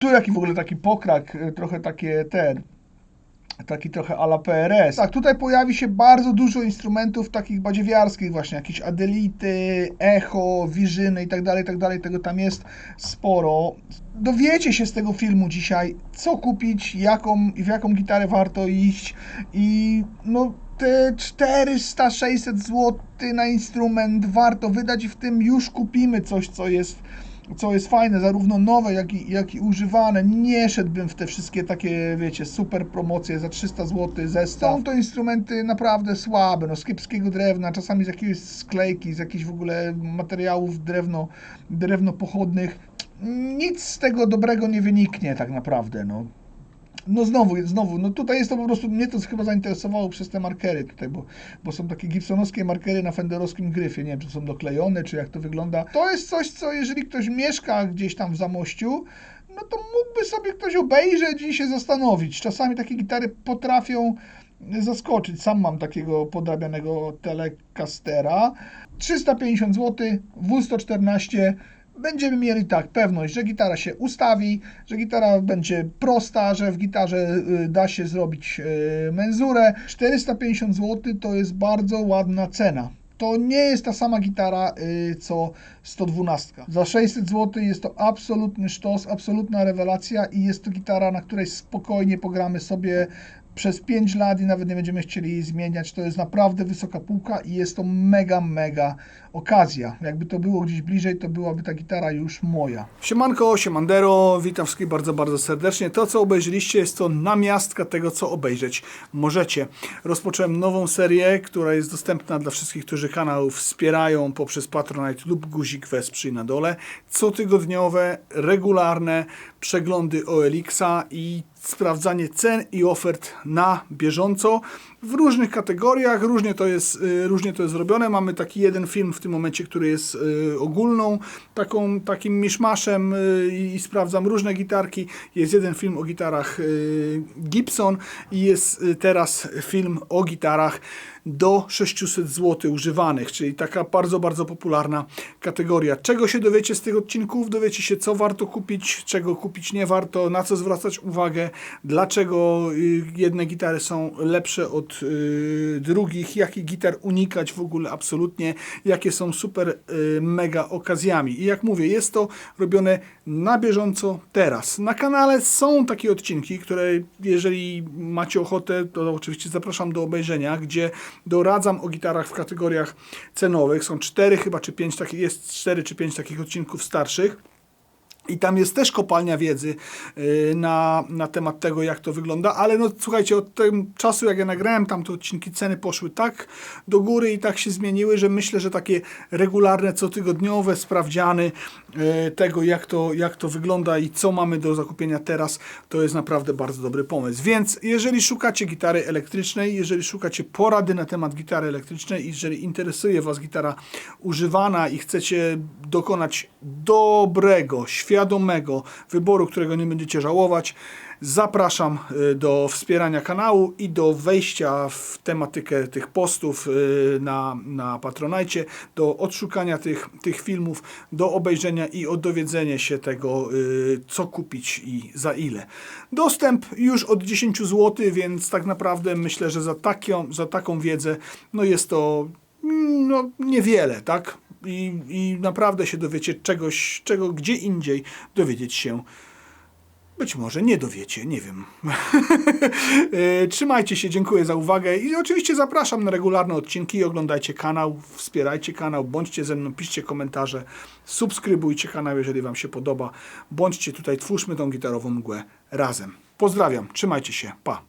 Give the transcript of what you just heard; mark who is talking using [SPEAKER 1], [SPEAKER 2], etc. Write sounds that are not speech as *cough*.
[SPEAKER 1] Tu jaki w ogóle taki pokrak, y, trochę takie ten, taki trochę ala PRS. Tak, tutaj pojawi się bardzo dużo instrumentów takich badziewiarskich właśnie, jakieś adelity, echo, wiżyny i tak dalej, tak dalej, tego tam jest sporo. Dowiecie się z tego filmu dzisiaj, co kupić, jaką w jaką gitarę warto iść i no te 400-600 zł na instrument warto wydać i w tym już kupimy coś, co jest co jest fajne, zarówno nowe, jak i, jak i używane. Nie szedłbym w te wszystkie takie, wiecie, super promocje za 300 zł zestaw. Są to instrumenty naprawdę słabe, no z kiepskiego drewna, czasami z jakiejś sklejki, z jakichś w ogóle materiałów drewno, drewno pochodnych. Nic z tego dobrego nie wyniknie tak naprawdę, no. No znowu, znowu, no tutaj jest to po prostu, mnie to chyba zainteresowało przez te markery tutaj, bo, bo są takie gibsonowskie markery na fenderowskim gryfie, nie wiem, czy są doklejone, czy jak to wygląda. To jest coś, co jeżeli ktoś mieszka gdzieś tam w Zamościu, no to mógłby sobie ktoś obejrzeć i się zastanowić. Czasami takie gitary potrafią zaskoczyć. Sam mam takiego podrabianego Telecastera. 350 zł, W114 będziemy mieli tak pewność, że gitara się ustawi, że gitara będzie prosta, że w gitarze y, da się zrobić y, menzurę. 450 zł to jest bardzo ładna cena. To nie jest ta sama gitara y, co 112. Za 600 zł jest to absolutny sztos, absolutna rewelacja i jest to gitara, na której spokojnie pogramy sobie przez 5 lat i nawet nie będziemy chcieli jej zmieniać. To jest naprawdę wysoka półka i jest to mega, mega okazja. Jakby to było gdzieś bliżej, to byłaby ta gitara już moja. Siemanko, siemandero, witam wszystkich bardzo, bardzo serdecznie. To, co obejrzeliście, jest to namiastka tego, co obejrzeć możecie. Rozpocząłem nową serię, która jest dostępna dla wszystkich, którzy kanał wspierają poprzez Patronite lub guzik wesprzyj na dole. Cotygodniowe, regularne przeglądy OLX-a i sprawdzanie cen i ofert na bieżąco w różnych kategoriach, różnie to jest, y, różnie to jest zrobione. Mamy taki jeden film w tym momencie, który jest y, ogólną, taką, takim miszmaszem y, i sprawdzam różne gitarki. Jest jeden film o gitarach Gibson i jest teraz film o gitarach do 600 zł używanych, czyli taka bardzo, bardzo popularna kategoria. Czego się dowiecie z tych odcinków? Dowiecie się, co warto kupić, czego kupić nie warto, na co zwracać uwagę, dlaczego y, jedne gitary są lepsze od y, drugich, jakich gitar unikać w ogóle absolutnie, jakie są super y, mega okazjami. I jak mówię, jest to robione na bieżąco teraz. Na kanale są takie odcinki, które jeżeli macie ochotę, to oczywiście zapraszam do obejrzenia, gdzie doradzam o gitarach w kategoriach cenowych. Są cztery chyba, czy pięć takich, jest cztery czy pięć takich odcinków starszych. I tam jest też kopalnia wiedzy yy, na, na temat tego, jak to wygląda, ale no słuchajcie, od tego czasu, jak ja nagrałem tam te odcinki, ceny poszły tak do góry i tak się zmieniły, że myślę, że takie regularne, cotygodniowe sprawdziany yy, tego, jak to, jak to wygląda i co mamy do zakupienia teraz, to jest naprawdę bardzo dobry pomysł. Więc jeżeli szukacie gitary elektrycznej, jeżeli szukacie porady na temat gitary elektrycznej, jeżeli interesuje Was gitara używana i chcecie dokonać dobrego, świadomego wyboru, którego nie będziecie żałować, zapraszam y, do wspierania kanału i do wejścia w tematykę tych postów y, na, na Patronajcie, do odszukania tych, tych filmów, do obejrzenia i dowiedzenia się tego, y, co kupić i za ile. Dostęp już od 10 zł, więc tak naprawdę myślę, że za, taką, za taką wiedzę no jest to mm, no, niewiele, tak? I, I naprawdę się dowiecie czegoś, czego gdzie indziej dowiedzieć się być może nie dowiecie, nie wiem. *laughs* E, Trzymajcie się, dziękuję za uwagę i oczywiście zapraszam na regularne odcinki. Oglądajcie kanał, wspierajcie kanał, bądźcie ze mną, piszcie komentarze, subskrybujcie kanał, jeżeli Wam się podoba. Bądźcie tutaj, twórzmy tą gitarową mgłę razem. Pozdrawiam, trzymajcie się, pa.